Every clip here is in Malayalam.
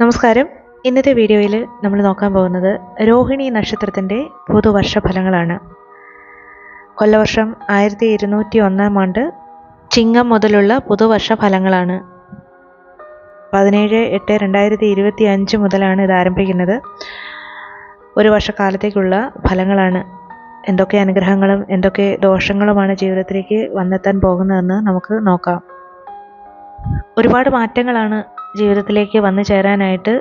നമസ്കാരം. ഇന്നത്തെ വീഡിയോയിൽ നമ്മൾ നോക്കാൻ പോകുന്നത് രോഹിണി നക്ഷത്രത്തിന്റെ പുതുവർഷ ഫലങ്ങളാണ് കൊല്ലവർഷം ആയിരത്തി ഇരുന്നൂറ്റി ഒന്നാം ആണ്ട് ചിങ്ങം മുതലുള്ള പുതുവർഷ ഫലങ്ങളാണ് പതിനേഴ് എട്ട് രണ്ടായിരത്തി ഇരുപത്തി അഞ്ച് മുതലാണ് ഇത് ആരംഭിക്കുന്നത്. ഒരു വർഷക്കാലത്തേക്കുള്ള ഫലങ്ങളാണ്. എന്തൊക്കെ അനുഗ്രഹങ്ങളും എന്തൊക്കെ ദോഷങ്ങളുമാണ് ജീവിതത്തിലേക്ക് വന്നെത്താൻ പോകുന്നതെന്ന് നമുക്ക് നോക്കാം. ഒരുപാട് മാറ്റങ്ങളാണ് ജീവിതത്തിലേക്ക് വന്നു ചേരാനായിട്ട്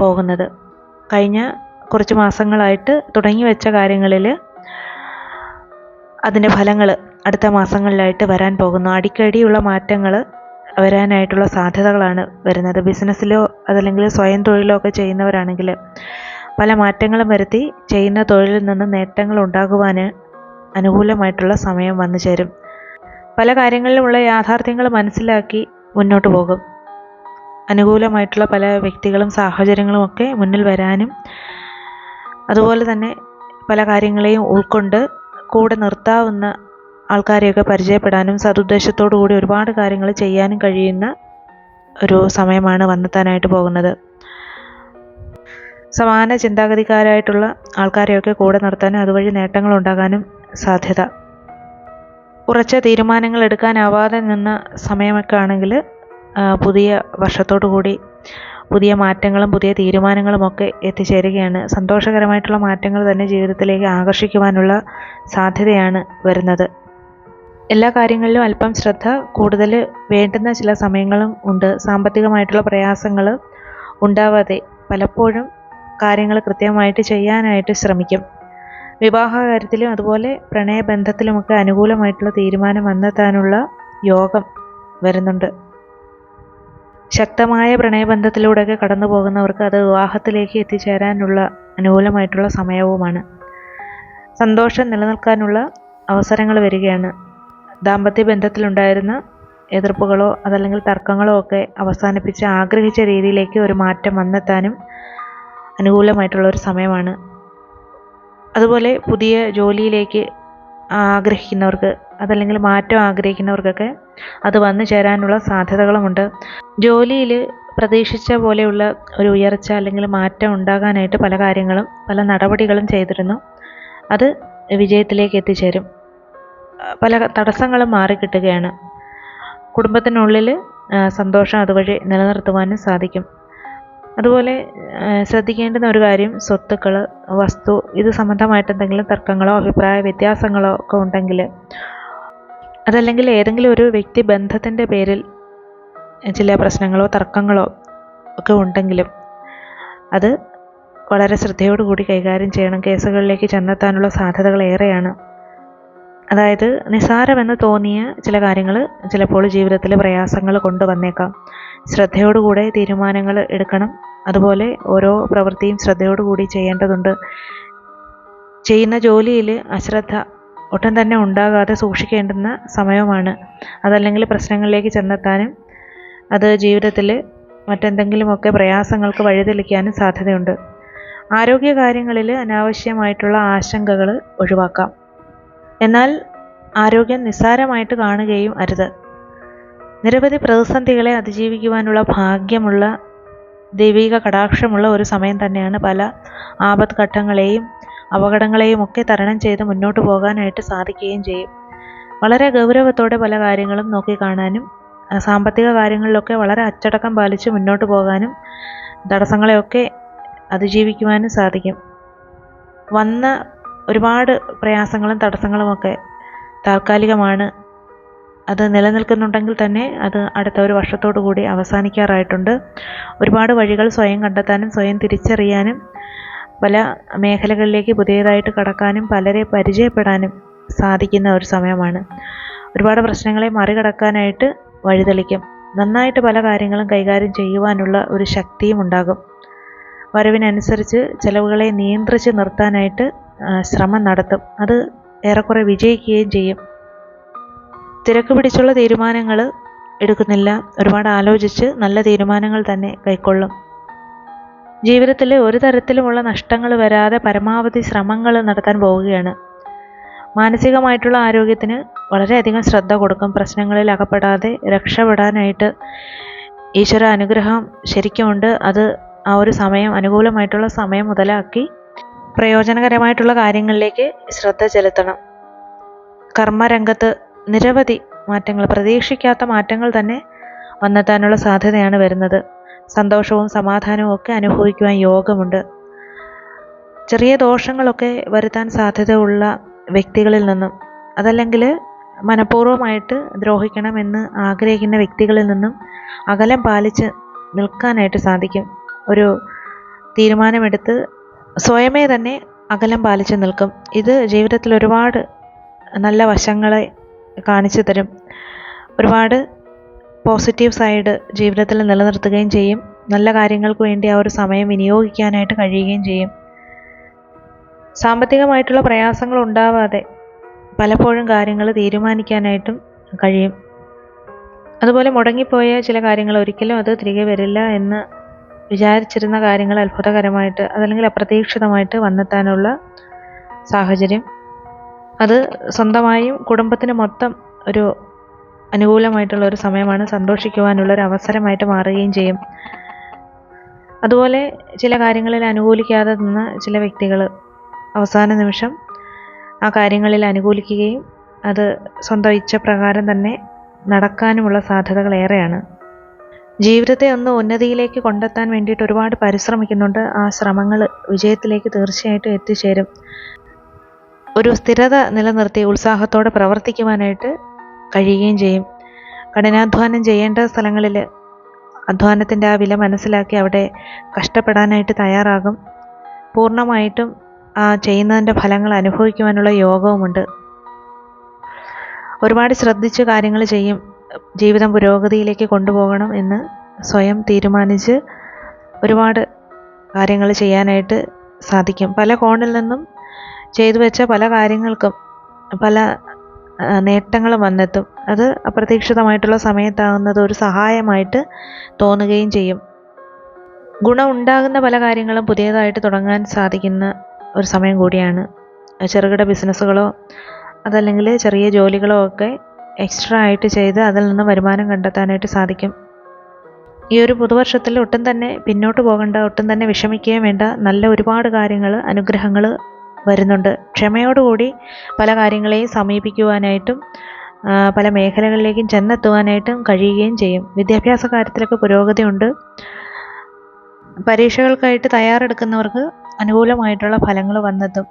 പോകുന്നത്. കഴിഞ്ഞ കുറച്ച് മാസങ്ങളായിട്ട് തുടങ്ങി വെച്ച കാര്യങ്ങളിൽ അതിന്റെ ഫലങ്ങൾ അടുത്ത മാസങ്ങളിലായിട്ട് വരാൻ പോകുന്നു. അടിക്കടിയുള്ള മാറ്റങ്ങൾ വരാനായിട്ടുള്ള സാധ്യതകളാണ് വരുന്നത്. ബിസിനസ്സിലോ അതല്ലെങ്കിൽ സ്വയം തൊഴിലോ ഒക്കെ ചെയ്യുന്നവരാണെങ്കിൽ പല മാറ്റങ്ങളും വരുത്തി ചെയ്യുന്ന തൊഴിലിൽ നിന്ന് നേട്ടങ്ങൾ ഉണ്ടാകുവാൻ അനുകൂലമായിട്ടുള്ള സമയം വന്നു ചേരും. പല കാര്യങ്ങളിലുമുള്ള യാഥാർത്ഥ്യങ്ങൾ മനസ്സിലാക്കി മുന്നോട്ട് പോകും. അനുകൂലമായിട്ടുള്ള പല വ്യക്തികളും സാഹചര്യങ്ങളും ഒക്കെ മുന്നിൽ വരാനും അതുപോലെ തന്നെ പല കാര്യങ്ങളെയും ഉൾക്കൊണ്ട് കൂടെ നിർത്താവുന്ന ആൾക്കാരെയൊക്കെ പരിചയപ്പെടാനും സതുദ്ദേശത്തോടു കൂടി ഒരുപാട് കാര്യങ്ങൾ ചെയ്യാനും കഴിയുന്ന ഒരു സമയമാണ് വന്നെത്താനായിട്ട് പോകുന്നത്. സമാന ചിന്താഗതിക്കാരായിട്ടുള്ള ആൾക്കാരെയൊക്കെ കൂടെ നിർത്താനും അതുവഴി നേട്ടങ്ങൾ ഉണ്ടാകാനും സാധ്യത. ഉറച്ച തീരുമാനങ്ങൾ എടുക്കാനാവാതെ നിന്ന സമയമൊക്കെ ആണെങ്കിൽ പുതിയ വർഷത്തോടു കൂടി പുതിയ മാറ്റങ്ങളും പുതിയ തീരുമാനങ്ങളും ഒക്കെ എത്തിച്ചേരുകയാണ്. സന്തോഷകരമായിട്ടുള്ള മാറ്റങ്ങൾ തന്നെ ജീവിതത്തിലേക്ക് ആകർഷിക്കുവാനുള്ള സാധ്യതയാണ് വരുന്നത്. എല്ലാ കാര്യങ്ങളിലും അല്പം ശ്രദ്ധ കൂടുതൽ വേണ്ടുന്ന ചില സമയങ്ങളും ഉണ്ട്. സാമ്പത്തികമായിട്ടുള്ള പ്രയാസങ്ങൾ ഉണ്ടാവാതെ പലപ്പോഴും കാര്യങ്ങൾ കൃത്യമായിട്ട് ചെയ്യാനായിട്ട് ശ്രമിക്കും. വിവാഹ കാര്യത്തിലും അതുപോലെ പ്രണയബന്ധത്തിലുമൊക്കെ അനുകൂലമായിട്ടുള്ള തീരുമാനം വന്നെത്താനുള്ള യോഗം വരുന്നുണ്ട്. ശക്തമായ പ്രണയബന്ധത്തിലൂടെയൊക്കെ കടന്നു പോകുന്നവർക്ക് അത് വിവാഹത്തിലേക്ക് എത്തിച്ചേരാനുള്ള അനുകൂലമായിട്ടുള്ള സമയവുമാണ്. സന്തോഷം നിലനിൽക്കാനുള്ള അവസരങ്ങൾ വരികയാണ്. ദാമ്പത്യ ബന്ധത്തിലുണ്ടായിരുന്ന എതിർപ്പുകളോ അതല്ലെങ്കിൽ തർക്കങ്ങളോ ഒക്കെ അവസാനിപ്പിച്ച് ആഗ്രഹിച്ച രീതിയിലേക്ക് ഒരു മാറ്റം വന്നെത്താനും അനുകൂലമായിട്ടുള്ള ഒരു സമയമാണ്. അതുപോലെ പുതിയ ജോലിയിലേക്ക് ആഗ്രഹിക്കുന്നവർക്ക് അതല്ലെങ്കിൽ മാറ്റം ആഗ്രഹിക്കുന്നവർക്കൊക്കെ അത് വന്നു ചേരാനുള്ള സാധ്യതകളുമുണ്ട്. ജോലിയിൽ പ്രതീക്ഷിച്ച പോലെയുള്ള ഒരു ഉയർച്ച അല്ലെങ്കിൽ മാറ്റം ഉണ്ടാകാനായിട്ട് പല കാര്യങ്ങളും പല നടപടികളും ചെയ്തിരുന്നു. അത് വിജയത്തിലേക്ക് എത്തിച്ചേരും. പല തടസ്സങ്ങളും മാറിക്കിട്ടുകയാണ്. കുടുംബത്തിനുള്ളിൽ സന്തോഷം അതുവഴി നിലനിർത്തുവാനും സാധിക്കും. അതുപോലെ ശ്രദ്ധിക്കേണ്ടുന്ന ഒരു കാര്യം സ്വത്തുക്കൾ വസ്തു ഇത് സംബന്ധമായിട്ട് എന്തെങ്കിലും തർക്കങ്ങളോ അഭിപ്രായ വ്യത്യാസങ്ങളോ ഒക്കെ ഉണ്ടെങ്കിൽ അതല്ലെങ്കിൽ ഏതെങ്കിലും ഒരു വ്യക്തി ബന്ധത്തിന്റെ പേരിൽ ചില പ്രശ്നങ്ങളോ തർക്കങ്ങളോ ഒക്കെ ഉണ്ടെങ്കിലും അത് വളരെ ശ്രദ്ധയോടുകൂടി കൈകാര്യം ചെയ്യണം. കേസുകളിലേക്ക് ചെന്നെത്താനുള്ള സാധ്യതകൾ ഏറെയാണ്. അതായത് നിസാരമെന്ന് തോന്നിയ ചില കാര്യങ്ങൾ ചിലപ്പോൾ ജീവിതത്തിൽ പ്രയാസങ്ങൾ കൊണ്ടുവന്നേക്കാം. ശ്രദ്ധയോടുകൂടെ തീരുമാനങ്ങൾ എടുക്കണം. അതുപോലെ ഓരോ പ്രവൃത്തിയും ശ്രദ്ധയോടുകൂടി ചെയ്യേണ്ടതുണ്ട്. ചെയ്യുന്ന ജോലിയിൽ അശ്രദ്ധ ഒട്ടും തന്നെ ഉണ്ടാകാതെ സൂക്ഷിക്കേണ്ടുന്ന സമയമാണ്. അതല്ലെങ്കിൽ പ്രശ്നങ്ങളിലേക്ക് ചെന്നെത്താനും അത് ജീവിതത്തിൽ മറ്റെന്തെങ്കിലുമൊക്കെ പ്രയാസങ്ങൾക്ക് വഴിതെളിക്കാനും സാധ്യതയുണ്ട്. ആരോഗ്യ കാര്യങ്ങളിൽ അനാവശ്യമായിട്ടുള്ള ആശങ്കകൾ ഒഴിവാക്കാം. എന്നാൽ ആരോഗ്യം നിസ്സാരമായിട്ട് കാണുകയും അരുത്. നിരവധി പ്രതിസന്ധികളെ അതിജീവിക്കുവാനുള്ള ഭാഗ്യമുള്ള ദൈവിക കടാക്ഷമുള്ള ഒരു സമയം തന്നെയാണ് പല ആപത് ഘട്ടങ്ങളെയും അപകടങ്ങളെയും ഒക്കെ തരണം ചെയ്ത് മുന്നോട്ട് പോകാനായിട്ട് സാധിക്കുകയും ചെയ്യും. വളരെ ഗൗരവത്തോടെ പല കാര്യങ്ങളും നോക്കിക്കാണാനും സാമ്പത്തിക കാര്യങ്ങളിലൊക്കെ വളരെ അച്ചടക്കം പാലിച്ച് മുന്നോട്ട് പോകാനും തടസ്സങ്ങളെയൊക്കെ അതിജീവിക്കുവാനും സാധിക്കും. വന്ന ഒരുപാട് പ്രയാസങ്ങളും തടസ്സങ്ങളുമൊക്കെ താൽക്കാലികമാണ് അത് നിലനിൽക്കുന്നുണ്ടെങ്കിൽ തന്നെ അത് അടുത്ത ഒരു വർഷത്തോടു കൂടി അവസാനിക്കാറായിട്ടുണ്ട്. ഒരുപാട് വഴികൾ സ്വയം കണ്ടെത്താനും സ്വയം തിരിച്ചറിയാനും പല മേഖലകളിലേക്ക് പുതിയതായിട്ട് കടക്കാനും പലരെ പരിചയപ്പെടാനും സാധിക്കുന്ന ഒരു സമയമാണ്. ഒരുപാട് പ്രശ്നങ്ങളെ മറികടക്കാനായിട്ട് വഴിതെളിക്കും. നന്നായിട്ട് പല കാര്യങ്ങളും കൈകാര്യം ചെയ്യുവാനുള്ള ഒരു ശക്തിയും ഉണ്ടാകും. വരവിനനുസരിച്ച് ചിലവുകളെ നിയന്ത്രിച്ച് നിർത്താനായിട്ട് ശ്രമം നടത്തും. അത് ഏറെക്കുറെ വിജയിക്കുകയും ചെയ്യും. തിരക്ക് പിടിച്ചുള്ള തീരുമാനങ്ങൾ എടുക്കുന്നില്ല. ഒരുപാട് ആലോചിച്ച് നല്ല തീരുമാനങ്ങൾ തന്നെ കൈക്കൊള്ളും. ജീവിതത്തിൽ ഒരു തരത്തിലുമുള്ള നഷ്ടങ്ങൾ വരാതെ പരമാവധി ശ്രമങ്ങൾ നടത്താൻ പോവുകയാണ്. മാനസികമായിട്ടുള്ള ആരോഗ്യത്തിന് വളരെയധികം ശ്രദ്ധ കൊടുക്കും. പ്രശ്നങ്ങളിൽ അകപ്പെടാതെ രക്ഷപ്പെടാനായിട്ട് ഈശ്വര അനുഗ്രഹം ശരിക്കുമുണ്ട്. അത് ആ ഒരു സമയം അനുകൂലമായിട്ടുള്ള സമയം മുതലാക്കി പ്രയോജനകരമായിട്ടുള്ള കാര്യങ്ങളിലേക്ക് ശ്രദ്ധ ചെലുത്തണം. കർമ്മരംഗത്ത് നിരവധി മാറ്റങ്ങൾ പ്രതീക്ഷിക്കാത്ത മാറ്റങ്ങൾ തന്നെ വന്നെത്താനുള്ള സാധ്യതയാണ് വരുന്നത്. സന്തോഷവും സമാധാനവും ഒക്കെ അനുഭവിക്കുവാൻ യോഗമുണ്ട്. ചെറിയ ദോഷങ്ങളൊക്കെ വരുത്താൻ സാധ്യതയുള്ള വ്യക്തികളിൽ നിന്നും അതല്ലെങ്കിൽ മനഃപൂർവമായിട്ട് ദ്രോഹിക്കണമെന്ന് ആഗ്രഹിക്കുന്ന വ്യക്തികളിൽ നിന്നും അകലം പാലിച്ച് നിൽക്കാനായിട്ട് സാധിക്കും. ഒരു തീരുമാനമെടുത്ത് സ്വയമേ തന്നെ അകലം പാലിച്ച് നിൽക്കും. ഇത് ജീവിതത്തിൽ ഒരുപാട് നല്ല വശങ്ങളെ കാണിച്ചു തരും. ഒരുപാട് പോസിറ്റീവ് സൈഡ് ജീവിതത്തിൽ നിലനിർത്തുകയും ചെയ്യും. നല്ല കാര്യങ്ങൾക്ക് വേണ്ടി ആ ഒരു സമയം വിനിയോഗിക്കാനായിട്ട് കഴിയുകയും ചെയ്യും. സാമ്പത്തികമായിട്ടുള്ള പ്രയാസങ്ങൾ ഉണ്ടാവാതെ പലപ്പോഴും കാര്യങ്ങൾ തീരുമാനിക്കാനായിട്ടും കഴിയും. അതുപോലെ മുടങ്ങിപ്പോയ ചില കാര്യങ്ങൾ ഒരിക്കലും അത് തിരികെ വരില്ല എന്ന് വിചാരിച്ചിരുന്ന കാര്യങ്ങൾ അത്ഭുതകരമായിട്ട് അതല്ലെങ്കിൽ അപ്രതീക്ഷിതമായിട്ട് വന്നെത്താനുള്ള സാഹചര്യം അത് സ്വന്തമായും കുടുംബത്തിന് മൊത്തം ഒരു അനുകൂലമായിട്ടുള്ള ഒരു സമയമാണ് സന്തോഷിക്കുവാനുള്ള ഒരു അവസരമായിട്ട് മാറുകയും ചെയ്യും. അതുപോലെ ചില കാര്യങ്ങളിൽ അനുകൂലിക്കാതെ നിന്ന ചില വ്യക്തികൾ അവസാന നിമിഷം ആ കാര്യങ്ങളിൽ അനുകൂലിക്കുകയും അത് സ്വന്തം ഇച്ഛപ്രകാരം തന്നെ നടക്കാനുമുള്ള സാധ്യതകൾ ഏറെയാണ്. ജീവിതത്തെ ഒന്ന് ഉന്നതിയിലേക്ക് കൊണ്ടെത്താൻ വേണ്ടിയിട്ട് ഒരുപാട് പരിശ്രമിക്കുന്നുണ്ട്. ആ ശ്രമങ്ങൾ വിജയത്തിലേക്ക് തീർച്ചയായിട്ടും എത്തിച്ചേരും. ഒരു സ്ഥിരത നിലനിർത്തി ഉത്സാഹത്തോടെ പ്രവർത്തിക്കുവാനായിട്ട് കഴിയുകയും ചെയ്യും. കഠിനാധ്വാനം ചെയ്യേണ്ട സ്ഥലങ്ങളിൽ അധ്വാനത്തിന്റെ ആ വില മനസ്സിലാക്കി അവിടെ കഷ്ടപ്പെടാനായിട്ട് തയ്യാറാകും. പൂർണമായിട്ടും ആ ചെയ്യുന്നതിന്റെ ഫലങ്ങൾ അനുഭവിക്കുവാനുള്ള യോഗവുമുണ്ട്. ഒരുപാട് ശ്രദ്ധിച്ച് കാര്യങ്ങൾ ചെയ്യും. ജീവിതം പുരോഗതിയിലേക്ക് കൊണ്ടുപോകണം എന്ന് സ്വയം തീരുമാനിച്ച് ഒരുപാട് കാര്യങ്ങൾ ചെയ്യാനായിട്ട് സാധിക്കും. പല കോണിൽ നിന്നും ചെയ്തു വെച്ച പല കാര്യങ്ങൾക്കും പല നേട്ടങ്ങളും വന്നെത്തും. അത് അപ്രതീക്ഷിതമായിട്ടുള്ള സമയത്താകുന്നത് ഒരു സഹായമായിട്ട് തോന്നുകയും ചെയ്യും. ഗുണം ഉണ്ടാകുന്ന പല കാര്യങ്ങളും പുതിയതായിട്ട് തുടങ്ങാൻ സാധിക്കുന്ന ഒരു സമയം കൂടിയാണ്. ചെറുകിട ബിസിനസ്സുകളോ അതല്ലെങ്കിൽ ചെറിയ ജോലികളോ ഒക്കെ എക്സ്ട്രാ ആയിട്ട് ചെയ്ത് അതിൽ നിന്ന് വരുമാനം കണ്ടെത്താനായിട്ട് സാധിക്കും. ഈ ഒരു പുതുവർഷത്തിൽ ഒട്ടും തന്നെ പിന്നോട്ട് പോകേണ്ട ഒട്ടും തന്നെ വിഷമിക്കുകയും വേണ്ട നല്ല ഒരുപാട് കാര്യങ്ങൾ അനുഗ്രഹങ്ങൾ വരുന്നുണ്ട്. ക്ഷമയോടുകൂടി പല കാര്യങ്ങളെയും സമീപിക്കുവാനായിട്ടും പല മേഖലകളിലേക്കും ചെന്നെത്തുവാനായിട്ടും കഴിയുകയും ചെയ്യും. വിദ്യാഭ്യാസ കാര്യത്തിലൊക്കെ പുരോഗതിയുണ്ട് പരീക്ഷകൾക്കായിട്ട് തയ്യാറെടുക്കുന്നവർക്ക് അനുകൂലമായിട്ടുള്ള ഫലങ്ങൾ വന്നെത്തും.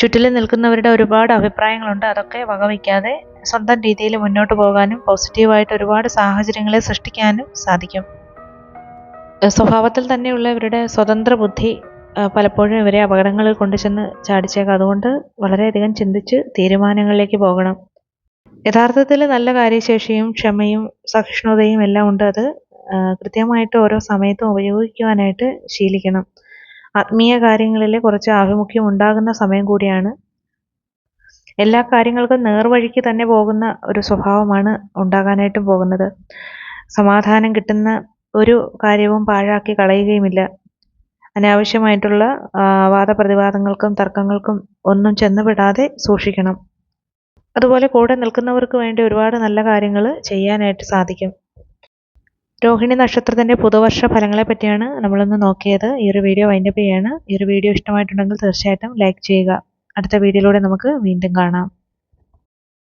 ചുറ്റിലും നിൽക്കുന്നവരുടെ ഒരുപാട് അഭിപ്രായങ്ങളുണ്ട്. അതൊക്കെ വകവയ്ക്കാതെ സ്വന്തം രീതിയിൽ മുന്നോട്ട് പോകാനും പോസിറ്റീവായിട്ട് ഒരുപാട് സാഹചര്യങ്ങളെ സൃഷ്ടിക്കാനും സാധിക്കും. സ്വഭാവത്തിൽ തന്നെയുള്ള ഇവരുടെ സ്വതന്ത്ര ബുദ്ധി പലപ്പോഴും ഇവരെ അപകടങ്ങളിൽ കൊണ്ടുചെന്ന് ചാടിച്ചേക്കാം. അതുകൊണ്ട് വളരെയധികം ചിന്തിച്ച് തീരുമാനങ്ങളിലേക്ക് പോകണം. യഥാർത്ഥത്തിൽ നല്ല കാര്യശേഷിയും ക്ഷമയും സഹിഷ്ണുതയും എല്ലാം ഉണ്ട്. അത് കൃത്യമായിട്ട് ഓരോ സമയത്തും ഉപയോഗിക്കുവാനായിട്ട് ശീലിക്കണം. ആത്മീയ കാര്യങ്ങളിൽ കുറച്ച് ആഭിമുഖ്യം ഉണ്ടാകുന്ന സമയം കൂടിയാണ്. എല്ലാ കാര്യങ്ങൾക്കും നേർവഴിക്ക് തന്നെ പോകുന്ന ഒരു സ്വഭാവമാണ് ഉണ്ടാകാനായിട്ടും പോകുന്നത്. സമാധാനം കിട്ടുന്ന ഒരു കാര്യവും പാഴാക്കി കളയുകയുമില്ല. അനാവശ്യമായിട്ടുള്ള വാദപ്രതിവാദങ്ങൾക്കും തർക്കങ്ങൾക്കും ഒന്നും ചെന്നുപെടാതെ സൂക്ഷിക്കണം. അതുപോലെ കൂടെ നിൽക്കുന്നവർക്ക് വേണ്ടി ഒരുപാട് നല്ല കാര്യങ്ങൾ ചെയ്യാനായിട്ട് സാധിക്കും. രോഹിണി നക്ഷത്രത്തിന്റെ പുതുവർഷ ഫലങ്ങളെ പറ്റിയാണ് നമ്മളിന്ന് നോക്കിയത്. ഈ ഒരു വീഡിയോ വൈൻഡപ്പ് ചെയ്യാണ്. ഈ ഒരു വീഡിയോ ഇഷ്ടമായിട്ടുണ്ടെങ്കിൽ തീർച്ചയായിട്ടും ലൈക്ക് ചെയ്യുക. അടുത്ത വീഡിയോയിലൂടെ നമുക്ക് വീണ്ടും കാണാം.